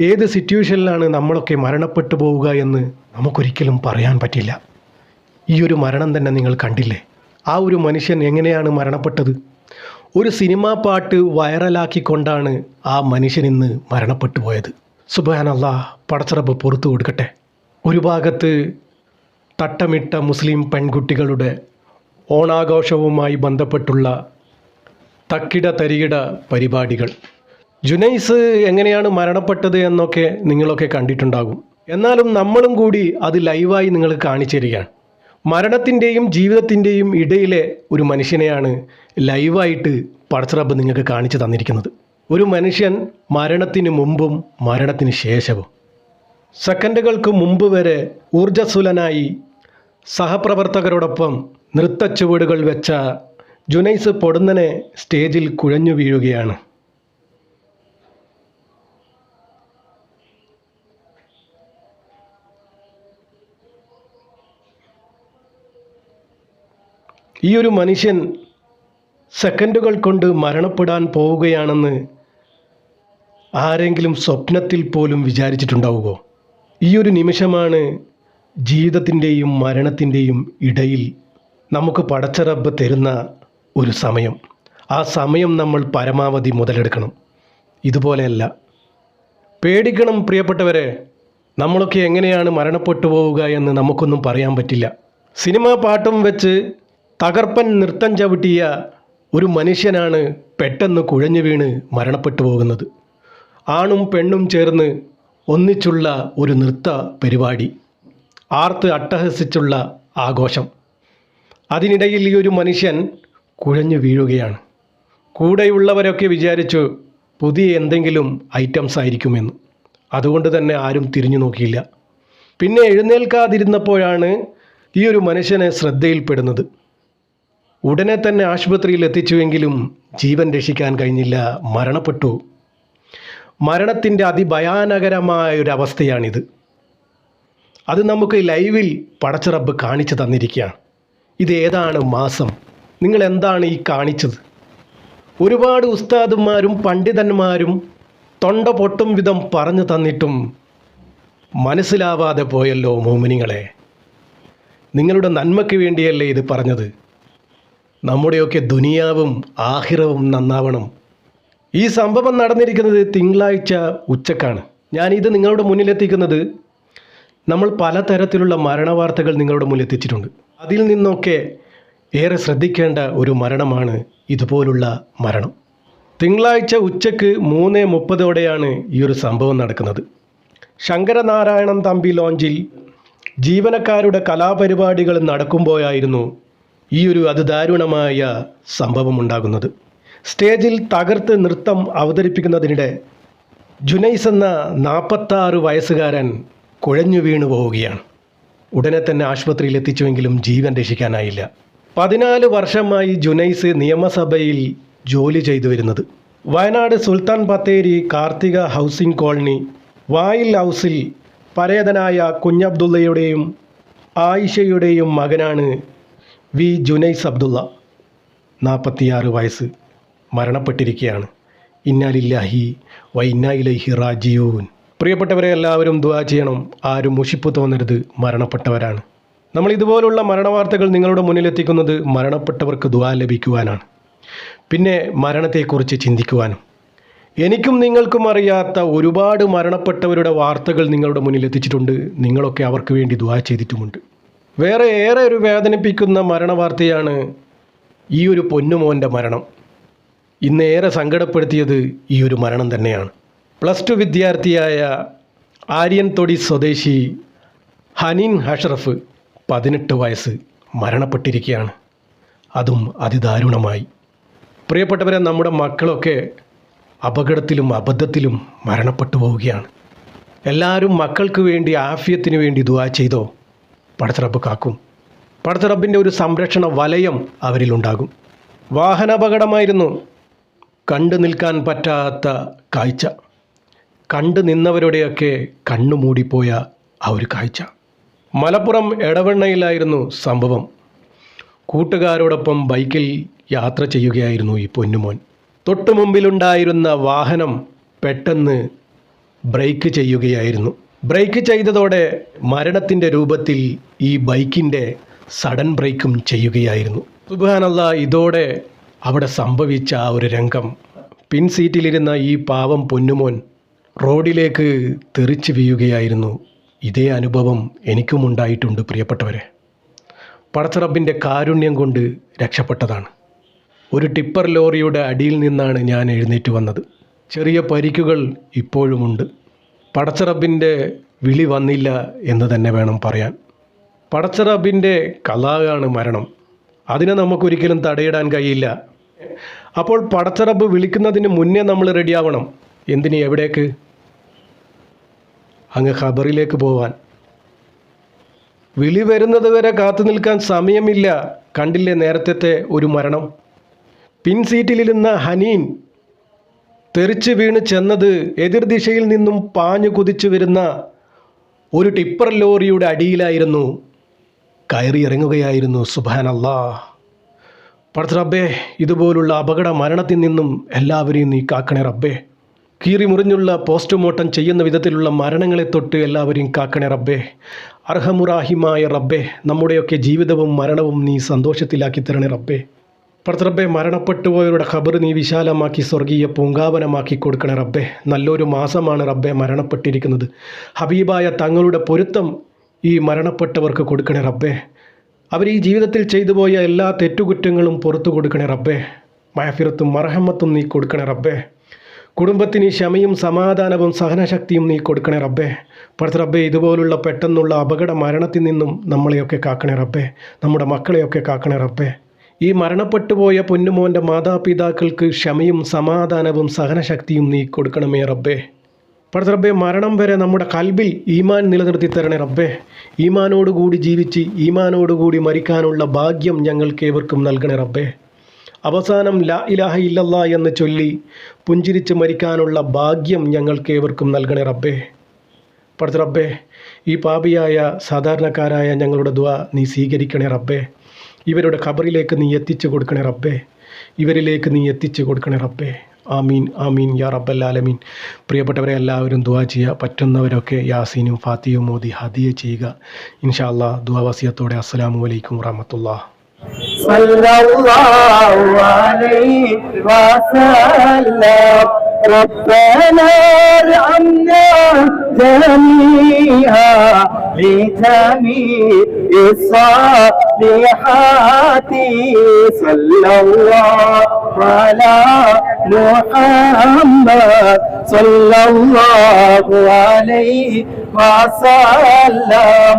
ഏത് സിറ്റുവേഷനിലാണ് നമ്മളൊക്കെ മരണപ്പെട്ടു പോവുക എന്ന് നമുക്കൊരിക്കലും പറയാൻ പറ്റില്ല. ഈ ഒരു മരണം തന്നെ നിങ്ങൾ കണ്ടില്ലേ? ആ ഒരു മനുഷ്യൻ എങ്ങനെയാണ് മരണപ്പെട്ടത്? ഒരു സിനിമാ പാട്ട് വൈറലാക്കിക്കൊണ്ടാണ് ആ മനുഷ്യൻ ഇന്ന് മരണപ്പെട്ടു പോയത്. സുബാനല്ല പടച്ചറബ് പുറത്തു കൊടുക്കട്ടെ. ഒരു ഭാഗത്ത് തട്ടമിട്ട മുസ്ലിം പെൺകുട്ടികളുടെ ഓണാഘോഷവുമായി ബന്ധപ്പെട്ടുള്ള തക്കിട തരികിട പരിപാടികൾ. ജുനൈസ് എങ്ങനെയാണ് മരണപ്പെട്ടത് എന്നൊക്കെ നിങ്ങളൊക്കെ കണ്ടിട്ടുണ്ടാകും. എന്നാലും നമ്മളും കൂടി അത് ലൈവായി നിങ്ങൾ കാണിച്ചിരിക്കുകയാണ്. മരണത്തിന്റെയും ജീവിതത്തിന്റെയും ഇടയിലെ ഒരു മനുഷ്യനെയാണ് ലൈവായിട്ട് പടച്ചറബ് നിങ്ങൾക്ക് കാണിച്ചു തന്നിരിക്കുന്നത്. ഒരു മനുഷ്യൻ മരണത്തിന് മുമ്പും മരണത്തിന് ശേഷവും. സെക്കൻഡുകൾക്ക് മുമ്പ് വരെ ഊർജസ്വലനായി സഹപ്രവർത്തകരോടൊപ്പം നൃത്തച്ചുവടുകൾ വെച്ച ജുനൈസ് പൊടുന്നനെ സ്റ്റേജിൽ കുഴഞ്ഞു വീഴുകയാണ്. ഈ ഒരു മനുഷ്യൻ സെക്കൻഡുകൾ കൊണ്ട് മരണപ്പെടാൻ പോവുകയാണെന്ന് ആരെങ്കിലും സ്വപ്നത്തിൽ പോലും വിചാരിച്ചിട്ടുണ്ടാവുമോ? ഈ ഒരു നിമിഷമാണ് ജീവിതത്തിന്റെയും മരണത്തിന്റെയും ഇടയിൽ നമുക്ക് പടച്ചറബ് തരുന്ന ഒരു സമയം. ആ സമയം നമ്മൾ പരമാവധി മുതലെടുക്കണം. ഇതുപോലെയല്ല. പേടിക്കണം പ്രിയപ്പെട്ടവരെ. നമ്മളൊക്കെ എങ്ങനെയാണ് മരണപ്പെട്ടു പോവുക എന്ന് നമുക്കൊന്നും പറയാൻ പറ്റില്ല. സിനിമാ പാട്ടും വെച്ച് തകർപ്പൻ നൃത്തം ചവിട്ടിയ ഒരു മനുഷ്യനാണ് പെട്ടെന്ന് കുഴഞ്ഞു വീണ് മരണപ്പെട്ടു പോകുന്നത്. ആണും പെണ്ണും ചേർന്ന് ഒന്നിച്ചുള്ള ഒരു നൃത്ത പരിപാടി. ആർത്ത് അട്ടഹസിച്ചുള്ള ആഘോഷം. അതിനിടയിൽ ഈ ഒരു മനുഷ്യൻ കുഴഞ്ഞു വീഴുകയാണ്. കൂടെയുള്ളവരൊക്കെ വിചാരിച്ചു പുതിയ എന്തെങ്കിലും ഐറ്റംസ് ആയിരിക്കുമെന്ന്. അതുകൊണ്ട് തന്നെ ആരും തിരിഞ്ഞു നോക്കിയില്ല. പിന്നെ എഴുന്നേൽക്കാതിരുന്നപ്പോഴാണ് ഈ ഒരു മനുഷ്യനെ ശ്രദ്ധയിൽപ്പെടുന്നത്. ഉടനെ തന്നെ ആശുപത്രിയിൽ എത്തിച്ചുവെങ്കിലും ജീവൻ രക്ഷിക്കാൻ കഴിഞ്ഞില്ല. മരണപ്പെട്ടു. മരണത്തിന്റെ അതിഭയാനകരമായ ഒരു അവസ്ഥയാണിത്. അത് നമുക്ക് ലൈവിൽ പടച്ചിറബ് കാണിച്ചു തന്നിരിക്കുകയാണ്. ഇത് ഏതാണ് മാസം? നിങ്ങൾ എന്താണ് ഈ കാണിച്ചത്? ഒരുപാട് ഉസ്താദുമാരും പണ്ഡിതന്മാരും തൊണ്ട പൊട്ടും വിധം പറഞ്ഞു തന്നിട്ടും മനസ്സിലാവാതെ പോയല്ലോ മോമിനിങ്ങളെ. നിങ്ങളുടെ നന്മയ്ക്ക് വേണ്ടിയല്ലേ ഇത് പറഞ്ഞത്. നമ്മുടെയൊക്കെ ദുനിയാവും ആഹിറവും നന്നാവണം. ഈ സംഭവം നടന്നിരിക്കുന്നത് തിങ്കളാഴ്ച ഉച്ചക്കാണ്. ഞാനിത് നിങ്ങളുടെ മുന്നിലെത്തിക്കുന്നത് നമ്മൾ പലതരത്തിലുള്ള മരണവാർത്തകൾ നിങ്ങളുടെ മുന്നിൽ എത്തിച്ചിട്ടുണ്ട് അതിൽ നിന്നൊക്കെ ഏറെ ശ്രദ്ധിക്കേണ്ട ഒരു മരണമാണ് ഇതുപോലുള്ള മരണം. തിങ്കളാഴ്ച ഉച്ചയ്ക്ക് മൂന്ന് മുപ്പതോടെയാണ് ഈ ഒരു സംഭവം നടക്കുന്നത്. ശങ്കരനാരായണൻ തമ്പി ലോഞ്ചിൽ ജീവനക്കാരുടെ കലാപരിപാടികൾ നടക്കുമ്പോഴായിരുന്നു ഈ ഒരു അതിദാരുണമായ സംഭവം ഉണ്ടാകുന്നത്. സ്റ്റേജിൽ തകർത്ത് നൃത്തം അവതരിപ്പിക്കുന്നതിനിടെ ജുനൈസ് എന്ന നാൽപ്പത്താറ് വയസ്സുകാരൻ കുഴഞ്ഞു വീണു പോവുകയാണ്. ഉടനെ തന്നെ ആശുപത്രിയിൽ എത്തിച്ചുവെങ്കിലും ജീവൻ രക്ഷിക്കാനായില്ല. പതിനാല് വർഷമായി ജുനൈസ് നിയമസഭയിൽ ജോലി ചെയ്തു വരുന്നത്. വയനാട് സുൽത്താൻ ബത്തേരി കാർത്തിക ഹൗസിംഗ് കോളനി വായിൽ ഹൗസിൽ പരേതനായ കുഞ്ഞബ്ദുള്ളയുടെയും ആയിഷയുടെയും മകനാണ് വി. ജുനൈസ് അബ്ദുള്ള നാൽപ്പത്തിയാറ് വയസ്സ് മരണപ്പെട്ടിരിക്കുകയാണ് ഇന്നാലില്ലാഹി വ ഇന്നായിലൈഹി റാജിയൂൻ പ്രിയപ്പെട്ടവരെ എല്ലാവരും ദുആ ചെയ്യണം. ആരും മുഷിപ്പ് തോന്നരുത്. മരണപ്പെട്ടവരാണ്. നമ്മൾ ഇതുപോലുള്ള മരണവാർത്തകൾ നിങ്ങളുടെ മുന്നിലെത്തിക്കുന്നത് മരണപ്പെട്ടവർക്ക് ദുആ ലഭിക്കുവാനാണ്. പിന്നെ മരണത്തെക്കുറിച്ച് ചിന്തിക്കുവാനും. എനിക്കും നിങ്ങൾക്കും അറിയാത്ത ഒരുപാട് മരണപ്പെട്ടവരുടെ വാർത്തകൾ നിങ്ങളുടെ മുന്നിൽ എത്തിച്ചിട്ടുണ്ട്. നിങ്ങളൊക്കെ അവർക്ക് വേണ്ടി ദുആ ചെയ്തിട്ടുമുണ്ട്. വേറെ ഏറെ ഒരു വേദനിപ്പിക്കുന്ന മരണവാർത്തയാണ് ഈ ഒരു പൊന്നുമോന്റെ മരണം. ഇന്ന് ഏറെ സങ്കടപ്പെടുത്തിയത് ഈ ഒരു മരണം തന്നെയാണ്. പ്ലസ് ടു വിദ്യാർത്ഥിയായ ആര്യൻ തൊടി സ്വദേശി ഹനീൻ ഹഷറഫ് പതിനെട്ട് വയസ്സ് മരണപ്പെട്ടിരിക്കുകയാണ്. അതും അതിദാരുണമായി. പ്രിയപ്പെട്ടവരെ നമ്മുടെ മക്കളൊക്കെ അപകടത്തിലും അബദ്ധത്തിലും മരണപ്പെട്ടു പോവുകയാണ്. എല്ലാവരും മക്കൾക്ക് വേണ്ടി ആഫിയത്തിന് വേണ്ടി ദുവാ ചെയ്തോ? പടച്ചറബ് കാക്കും. പടച്ചറബിന്റെ ഒരു സംരക്ഷണ വലയം അവരിലുണ്ടാകും. വാഹനാപകടമായിരുന്നു കണ്ടു നിൽക്കാൻ പറ്റാത്ത കാഴ്ച. കണ്ടു നിന്നവരുടെയൊക്കെ കണ്ണു മൂടിപ്പോയ ആ ഒരു കാഴ്ച. മലപ്പുറം എടവണ്ണയിലായിരുന്നു സംഭവം. കൂട്ടുകാരോടൊപ്പം ബൈക്കിൽ യാത്ര ചെയ്യുകയായിരുന്നു ഈ പൊന്നുമോൻ. തൊട്ടു മുമ്പിലുണ്ടായിരുന്ന വാഹനം പെട്ടെന്ന് ബ്രേക്ക് ചെയ്യുകയായിരുന്നു. ബ്രേക്ക് ചെയ്തതോടെ മരണത്തിന്റെ രൂപത്തിൽ ഈ ബൈക്കിന്റെ സഡൻ ബ്രേക്കും ചെയ്യുകയായിരുന്നു. സുബാനല്ല ഇതോടെ അവിടെ സംഭവിച്ച ആ ഒരു രംഗം. പിൻ സീറ്റിലിരുന്ന ഈ പാവം പൊന്നുമോൻ റോഡിലേക്ക് തെറിച്ച് വീഴുകയായിരുന്നു. ഇതേ അനുഭവം എനിക്കും ഉണ്ടായിട്ടുണ്ട് പ്രിയപ്പെട്ടവരെ. പടച്ചറബിന്റെ കാരുണ്യം കൊണ്ട് രക്ഷപ്പെട്ടതാണ്. ഒരു ടിപ്പർ ലോറിയുടെ അടിയിൽ നിന്നാണ് ഞാൻ എഴുന്നേറ്റ് വന്നത്. ചെറിയ പരിക്കുകൾ ഇപ്പോഴുമുണ്ട്. പടച്ചറബിന്റെ വിളി വന്നില്ല എന്ന് തന്നെ വേണം പറയാൻ. പടച്ചറബിന്റെ കലാകാണ് മരണം. അതിനെ നമുക്കൊരിക്കലും തടയിടാൻ കഴിയില്ല. അപ്പോൾ പടച്ചറബ് വിളിക്കുന്നതിന് മുന്നേ നമ്മൾ റെഡിയാവണം. എന്തിന് എവിടേക്ക്? അങ്ങ് ഖബറിലേക്ക് പോവാൻ. വിളി വരുന്നത് വരെ കാത്തു നിൽക്കാൻ സമയമില്ല. കണ്ടില്ലേ നേരത്തെ ഒരു മരണം? പിൻ സീറ്റിലിരുന്ന ഹനീൻ തെറിച്ച് വീണ് ചെന്നത് എതിർദിശയിൽ നിന്നും പാഞ്ഞു കുതിച്ചു വരുന്ന ഒരു ടിപ്പർ ലോറിയുടെ അടിയിലായിരുന്നു കയറി ഇറങ്ങുകയായിരുന്നു സുബാൻ അല്ലാ പടച്ച റബ്ബേ ഇതുപോലുള്ള അപകട മരണത്തിൽ നിന്നും എല്ലാവരെയും നീ കാക്കണേ റബ്ബേ. കീറി മുറിഞ്ഞുള്ള പോസ്റ്റ്മോർട്ടം ചെയ്യുന്ന വിധത്തിലുള്ള മരണങ്ങളെ തൊട്ട് എല്ലാവരെയും കാക്കണേ റബ്ബേ. അർഹമുറാഹിമായ റബ്ബേ നമ്മുടെയൊക്കെ ജീവിതവും മരണവും നീ സന്തോഷത്തിലാക്കി തരണേ റബ്ബേ. പടച്ച മരണപ്പെട്ടുപോയവരുടെ മരണപ്പെട്ടു പോയവരുടെ ഖബർ നീ വിശാലമാക്കി സ്വർഗീയ പൂങ്കാവനമാക്കി കൊടുക്കണേ റബ്ബെ. നല്ലൊരു മാസമാണ് റബ്ബെ മരണപ്പെട്ടിരിക്കുന്നത്. ഹബീബായ തങ്ങളുടെ പൊരുത്തം ഈ മരണപ്പെട്ടവർക്ക് കൊടുക്കണേ റബ്ബെ. അവർ ഈ ജീവിതത്തിൽ ചെയ്തു പോയ എല്ലാ തെറ്റുകുറ്റങ്ങളും പുറത്തു കൊടുക്കണേ റബ്ബെ. മയഫിറത്തും മറഹമ്മത്തും നീ കൊടുക്കണേ റബ്ബെ. കുടുംബത്തിന് ക്ഷമയും സമാധാനവും സഹനശക്തിയും നീ കൊടുക്കണേ റബ്ബേ. പടുത്ത റബ്ബേ ഇതുപോലുള്ള പെട്ടെന്നുള്ള അപകട മരണത്തിൽ നിന്നും നമ്മളെയൊക്കെ കാക്കണേ റബ്ബേ. നമ്മുടെ മക്കളെയൊക്കെ കാക്കണേ റബ്ബേ. ഈ മരണപ്പെട്ടുപോയ പൊന്നുമോന്റെ മാതാപിതാക്കൾക്ക് ക്ഷമയും സമാധാനവും സഹനശക്തിയും നീ കൊടുക്കണമേ റബ്ബേ. പഠിത്ത റബ്ബേ മരണം വരെ നമ്മുടെ കൽബിൽ ഈമാൻ നിലനിർത്തി തരണേ റബ്ബേ. ഈമാനോടുകൂടി ജീവിച്ച് ഈമാനോടുകൂടി മരിക്കാനുള്ള ഭാഗ്യം ഞങ്ങൾക്ക് ഏവർക്കും നൽകണേ റബ്ബേ. അവസാനം ലാ ഇലാഹ ഇല്ലല്ല എന്ന് ചൊല്ലി പുഞ്ചിരിച്ച് മരിക്കാനുള്ള ഭാഗ്യം ഞങ്ങൾക്ക് ഏവർക്കും നൽകണേ റബ്ബേ. പഠിത്ത റബ്ബേ ഈ പാപിയായ സാധാരണക്കാരായ ഞങ്ങളുടെ ദ്വ നീ സ്വീകരിക്കണേ റബ്ബേ. ഇവരുടെ ഖബറിലേക്ക് നീ എത്തിച്ചു കൊടുക്കണേ റബ്ബേ ഇവരിലേക്ക് നീ എത്തിച്ചു കൊടുക്കണേ റബ്ബേ ആമീൻ ആമീൻ യാ റബ്ബൽ ആലമീൻ പ്രിയപ്പെട്ടവരെ എല്ലാവരും ദുവാ ചെയ്യുക പറ്റുന്നവരൊക്കെ യാസീനും ഫാത്തിയും മോദി ഹദിയ ചെയ്യുക ഇൻഷാ അല്ലാ ദുവാ വസിയത്തോടെ അസ്സലാമു അലൈക്കും വറഹമത്തുള്ള صلى الله عليه وسلم ربنا ارحمنا جميعا لجميع الصالحات صلى الله على محمد صلى الله عليه وسلم.